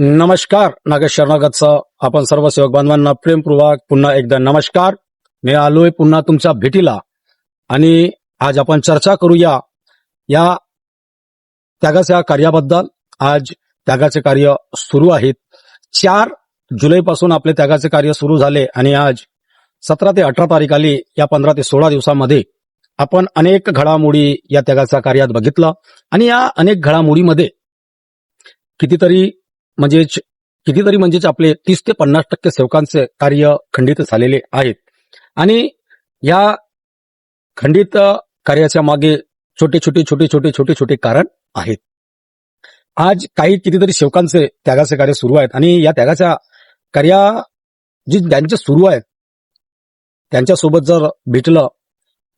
नमस्कार नागेश शरणागतचं. आपण सर्व सेवक बांधवांना प्रेमपूर्वक पुन्हा एकदा नमस्कार. मी आलोय पुन्हा तुमच्या भेटीला. आणि आज आपण चर्चा करूया या त्यागाच्या कार्याबद्दल. आज त्यागाचे कार्य सुरू आहेत. चार जुलैपासून आपले त्यागाचे कार्य सुरू झाले आणि आज सतरा ते अठरा तारीख आली. या पंधरा ते सोळा दिवसामध्ये आपण अनेक घडामोडी या त्यागाच्या कार्यात बघितलं. आणि या अनेक घडामोडीमध्ये कितीतरी म्हणजेच कितीतरी म्हणजेच आपले तीस ते पन्नास टक्के सेवकांचे कार्य खंडित झालेले आहेत. आणि या खंडित कार्याच्या मागे छोटे छोटे छोटे छोटे छोटे छोटे कारण आहेत. आज काही कितीतरी सेवकांचे त्यागाचे कार्य सुरू आहेत आणि या त्यागाच्या कार्या जी ज्यांचे सुरू आहेत त्यांच्यासोबत जर भेटलं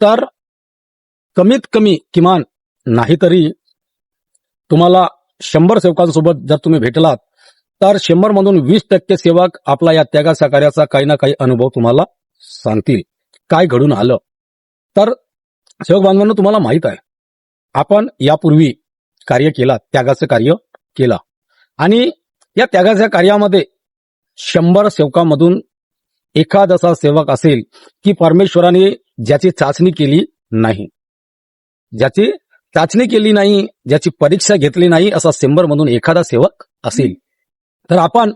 तर कमीत कमी किमान नाहीतरी तुम्हाला शंभर सेवकांसोबत जर तुम्ही भेटलात तर शंभर मधून वीस टक्के सेवक आपला या त्यागाचा कार्याचा काही ना काही अनुभव तुम्हाला सांगतील. काय घडून आलं? तर सेवक बांधवांना तुम्हाला माहीत आहे. आपण यापूर्वी कार्य केला त्यागाचं कार्य केला. आणि या त्यागाच्या कार्यामध्ये शंभर सेवकामधून एखादसा सेवक असेल की परमेश्वराने ज्याची चाचणी केली नाही. ज्याची चाचणी केली नाही ज्याची परीक्षा घेतली नाही असा शंभर मधून एखादा सेवक असेल. तर आपण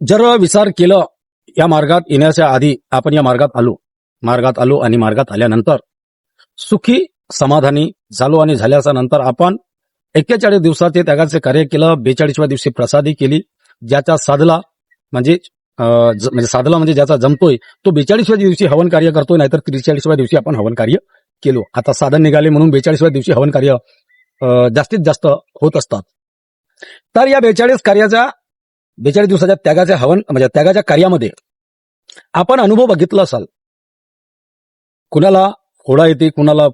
जर विचार केलं या मार्गात येण्याच्या आधी आपण या मार्गात आलो मार्गात आलो आणि मार्गात आल्यानंतर सुखी समाधानी झालो आणि झाल्याच्यानंतर आपण एक्केचाळीस दिवसाचे त्यागाचे कार्य केलं बेचाळीसव्या दिवशी प्रसादी केली ज्याचा साधला म्हणजे म्हणजे साधला म्हणजे ज्याचा जमतोय तो बेचाळीसव्या दिवशी हवन कार्य करतोय नाहीतर त्रेचाळीसव्या दिवशी आपण हवन कार्य केलो. आता साधन निघाले म्हणून बेचाळीसव्या दिवशी हवन कार्य जास्तीत जास्त होत असतात. तर या बेचाळीस कार्याच्या बेचाळीस दिवसाच्या त्यागाच्या हवन म्हणजे त्यागाच्या कार्यामध्ये आपण अनुभव बघितला असाल. कुणाला फोडा येते कुणाला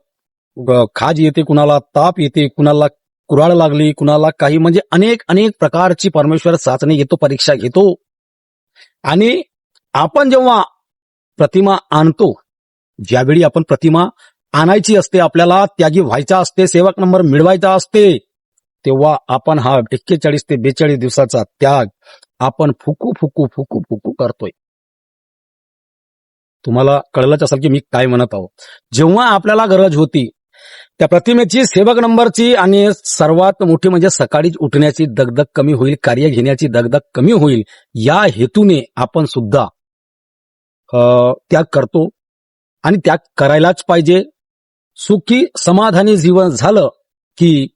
खाज येते कुणाला ताप येते कुणाला कुराळ लागली कुणाला काही म्हणजे अनेक अनेक प्रकारची परमेश्वर चाचणी घेतो परीक्षा घेतो. आणि आपण जेव्हा प्रतिमा आणतो ज्यावेळी आपण प्रतिमा आणायची असते आपल्याला त्यागी व्हायचा असते सेवक नंबर मिळवायचा असते तेव्हा आपण हा एक्केचाळीस ते बेचाळीस दिवसाचा त्याग आपण फुकू फुकू फुकू फुकू करतोय. तुम्हाला कळलंच असेल की मी काय म्हणत आहो. जेव्हा आपल्याला गरज होती त्या प्रतिमेची सेवक नंबरची आणि सर्वात मोठी म्हणजे सकाळी उठण्याची दगदग कमी होईल कार्य घेण्याची दगदग कमी होईल या हेतूने आपण सुद्धा अं, त्याग करतो. आणि त्याग करायलाच पाहिजे. सुखी समाधानी जीवन झालं की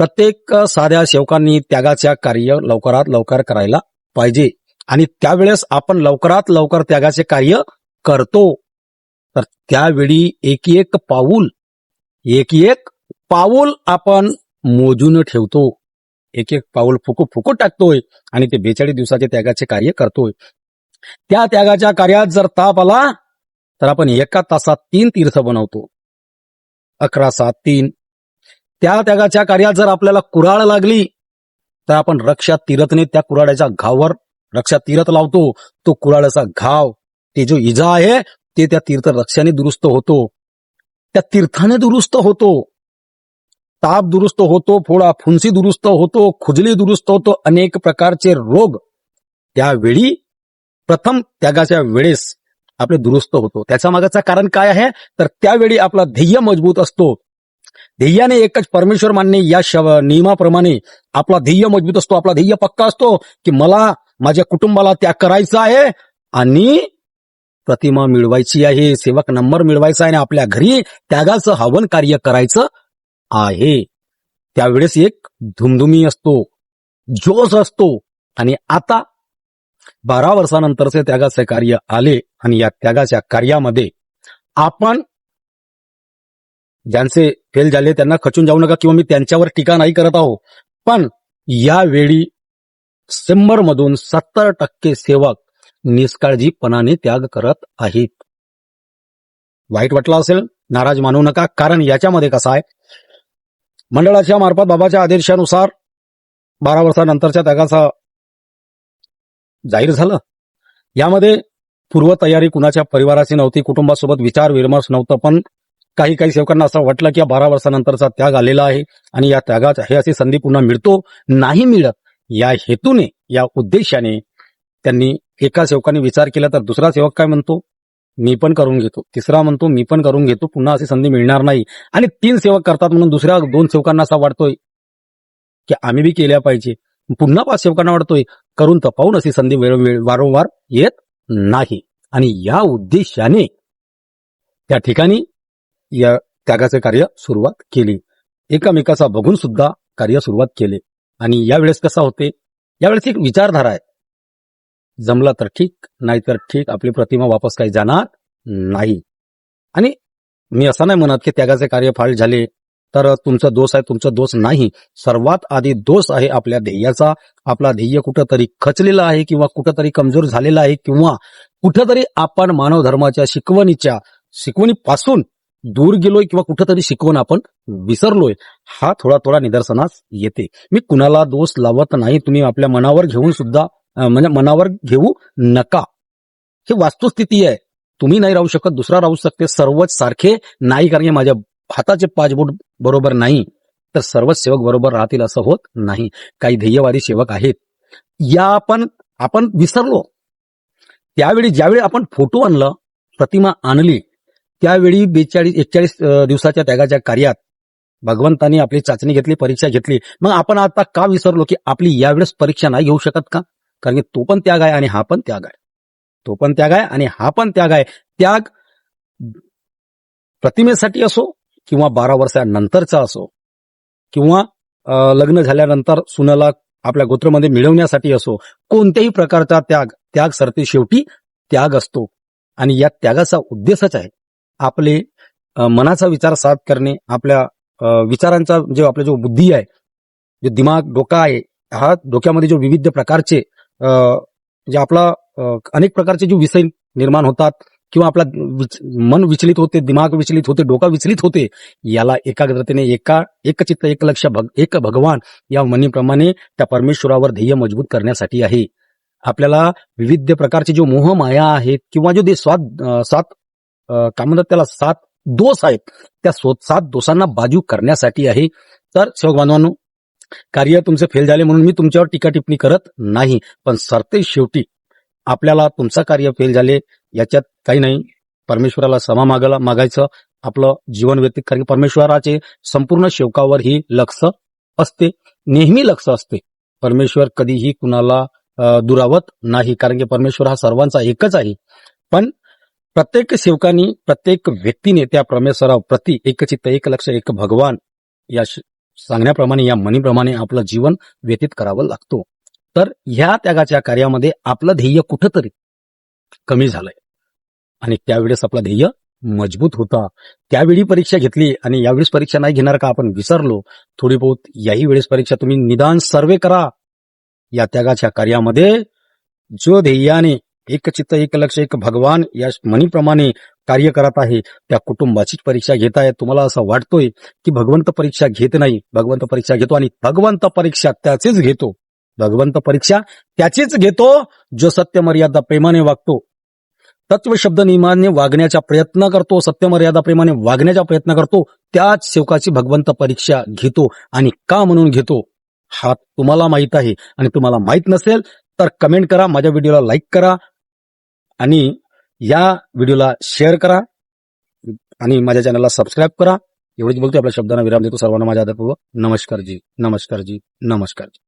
प्रत्येक साध्या सेवकांनी त्यागाच्या कार्य लवकरात लवकर करायला पाहिजे. आणि त्यावेळेस आपण लवकरात लवकर त्यागाचे कार्य करतो. तर त्यावेळी एक एक पाऊल एक एक पाऊल आपण मोजून ठेवतो. एक एक पाऊल फुकू फुकू टाकतोय आणि ते बेचाळीस दिवसाचे त्यागाचे कार्य करतोय. त्या त्यागाच्या कार्यात जर ताप आला तर आपण एका तासात तीन तीर्थ बनवतो. अकरा सात तीन त्या त्यागाच्या कार्यात जर आपल्याला कुराळ लागली तर आपण रक्षा तीरथने त्या कुराड्याच्या घावर रक्षा तीरथ लावतो. तो कुराळाचा घाव ते जो इजा आहे ते त्या तीर्थ रक्षाने दुरुस्त होतो. त्या तीर्थाने दुरुस्त होतो. ताप दुरुस्त होतो फोडा फुंसी दुरुस्त होतो खुजली दुरुस्त होतो अनेक प्रकारचे रोग. त्यावेळी प्रथम त्यागाच्या वेळेस आपले दुरुस्त होतो. त्याच्या मागाचं कारण काय आहे? तर त्यावेळी आपला ध्येय मजबूत असतो. ध्येयाने एकच परमेश्वर मान्य या शव नियमाप्रमाणे आपला ध्येय मजबूत असतो आपला ध्येय पक्का असतो की मला माझ्या कुटुंबाला त्याग करायचा आहे आणि प्रतिमा मिळवायची आहे सेवक नंबर मिळवायचा आहे आणि आपल्या घरी त्यागाचं हवन कार्य करायचं आहे. त्यावेळेस एक धुमधुमी असतो जोश असतो आणि आता बारा वर्षानंतरचे त्यागाचे कार्य आले आणि या त्यागाच्या कार्यामध्ये आपण ज्यांचे फेल झाले त्यांना खचून जाऊ नका किंवा मी त्यांच्यावर टीका नाही करत आहो. पण यावेळी शंभर मधून सत्तर टक्के सेवक निष्काळजीपणाने त्याग करत आहेत. वाईट वाटला असेल नाराज मानू नका कारण याच्यामध्ये कसं आहे मंडळाच्या मार्फत बाबाच्या आदेशानुसार बारा वर्षानंतरच्या त्यागाचा जाहीर झालं. यामध्ये पूर्वतयारी कुणाच्या परिवाराची नव्हती कुटुंबासोबत विचार विमर्श नव्हतं पण काही काही सेवकांना असं वाटलं की या बारा वर्षानंतरचा त्याग आलेला आहे आणि या त्यागात हे अशी संधी पुन्हा मिळतो नाही मिळत या हेतूने या उद्देशाने त्यांनी एका सेवकाने विचार केला तर दुसरा सेवक काय म्हणतो? मी पण करून घेतो. तिसरा म्हणतो मी पण करून घेतो पुन्हा अशी संधी मिळणार नाही. आणि तीन सेवक करतात म्हणून दुसऱ्या दोन सेवकांना असा वाटतोय की आम्ही बी केल्या पाहिजे. पुन्हा पाच सेवकांना वाटतोय करून तपावून अशी संधी वेळोवेळी वारंवार येत नाही. आणि या उद्देशाने त्या ठिकाणी या त्यागाचे कार्य सुरुवात केली. एकामेकाचा बघून सुद्धा कार्य सुरुवात केले. आणि यावेळेस कसा होते? यावेळेस एक विचारधारा आहे. जमला तर ठीक नाहीतर ठीक आपली प्रतिमा वापस काही जाणार नाही. आणि मी असं नाही म्हणत की त्यागाचे कार्य फाळ झाले तर तुमचा दोष आहे तुमचा दोष नाही. सर्वात आधी दोष आहे आपल्या ध्येयाचा. आपला ध्येय कुठंतरी खचलेला आहे किंवा कुठंतरी कमजोर झालेला आहे किंवा कुठंतरी आपण मानव धर्माच्या शिकवणीच्या शिकवणीपासून दूर गेलोय किंवा कुठंतरी शिकवून आपण विसरलोय हा थोडा थोडा निदर्शनास येते. मी कुणाला दोष लावत नाही तुम्ही आपल्या मनावर घेऊन सुद्धा म्हणजे मनावर घेऊ नका. हे वास्तुस्थिती आहे. तुम्ही नाही राहू शकत दुसरा राहू शकते सर्वच सारखे नाही कारण हे माझ्या हाताचे पाच बोट बरोबर नाही. तर सर्वच सेवक बरोबर राहतील असं होत नाही. काही ध्येयवादी सेवक आहेत. या आपण आपण विसरलो. त्यावेळी ज्यावेळी आपण फोटो आणलं प्रतिमा आणली त्यावेळी बेचाळीस एकचाळीस दिवसाच्या त्यागाच्या कार्यात भगवंतानी आपली चाचणी घेतली परीक्षा घेतली. मग आपण आता का विसरलो की आपली यावेळेस परीक्षा नाही घेऊ शकत का? कारण की तो पण त्याग आहे आणि हा पण त्याग आहे. तो पण त्याग आहे आणि हा पण त्याग आहे. त्याग प्रतिमेसाठी असो किंवा बारा वर्षानंतरचा असो किंवा लग्न झाल्यानंतर सुनाला आपल्या गोत्रमध्ये मिळवण्यासाठी असो कोणत्याही प्रकारचा त्याग त्याग सरते शेवटी त्याग असतो. आणि या त्यागाचा उद्देशच आहे आपले मनाचा विचार साफ करणे आपल्या विचारांचा जो आपला जो बुद्धी आहे जो दिमाग डोका आहे हा डोक्यामध्ये जो विविध प्रकारचे जे म्हणजे आपला अनेक प्रकारचे जे विषय निर्माण होतात किंवा आपला विच- मन विचलित होते दिमाग विचलित होते डोका विचलित होते याला एकाग्रतेने एका एक चित्त एक लक्ष भग, एक भगवान या म्हणीप्रमाणे त्या परमेश्वरावर ध्येय मजबूत करण्यासाठी आहे. आपल्याला विविध प्रकारचे जो मोह माया आहेत किंवा जो ते स्वाद स्वात काय म्हणतात त्याला सात दोष आहेत. त्या सो- सात दोषांना बाजू करण्यासाठी आहे. तर सेवक बांधवांनो कार्य तुमचे फेल झाले म्हणून मी तुमच्यावर टीका टिप्पणी करत नाही. पण सरते शेवटी आपल्याला तुमचं कार्य फेल झाले याच्यात काही नाही. परमेश्वराला क्षमा मागायला मागायचं आपलं जीवन व्यतीत कारण की परमेश्वराचे संपूर्ण शेवकावर ही लक्ष असते. नेहमी लक्ष असते. परमेश्वर कधीही कुणाला दुरावत नाही. कारण की परमेश्वर हा सर्वांचा एकच आहे. पण प्रत्येक सेवकानी प्रत्येक व्यक्तीने त्या परमेश्वराप्रती एकचित्त एक लक्ष एक भगवान या श- सांगण्याप्रमाणे या मनीप्रमाणे आपलं जीवन व्यतीत करावं लागतो. तर ह्या त्यागाच्या कार्यामध्ये आपलं ध्येय कुठंतरी कमी झालंय. आणि त्यावेळेस आपलं ध्येय मजबूत होता. त्यावेळी परीक्षा घेतली आणि यावेळेस परीक्षा नाही घेणार का आपण विसरलो. थोडी बहुत याही वेळेस परीक्षा तुम्ही निदान सर्वे करा. या त्यागाच्या कार्यामध्ये जो ध्येयाने एक चित्त एक लक्ष एक भगवान या म्हणीप्रमाणे कार्य करत आहे. त्या कुटुंबाचीच परीक्षा घेत आहे तुम्हाला असं वाटतोय की भगवंत परीक्षा घेत नाही. भगवंत परीक्षा घेतो आणि भगवंत परीक्षा त्याचेच घेतो. भगवंत परीक्षा त्याचीच घेतो जो सत्य मर्यादा प्रेमाने वागतो. तत्व शब्द नियमाने वागण्याचा प्रयत्न करतो. सत्यमर्यादा प्रेमाने वागण्याचा प्रयत्न करतो. त्याच सेवकाची भगवंत परीक्षा घेतो आणि का म्हणून घेतो? हा तुम्हाला माहीत आहे. आणि तुम्हाला माहीत नसेल तर कमेंट करा. माझ्या व्हिडिओला लाईक करा. आणि या व्हिडिओला शेअर करा आणि माझ्या चॅनलला सबस्क्राईब करा. एवढीच बोलतो आपल्या शब्दांना विराम देतो. सर्वांना माझ्या आदरपूर्वक नमस्कार जी. नमस्कार जी. नमस्कार जी.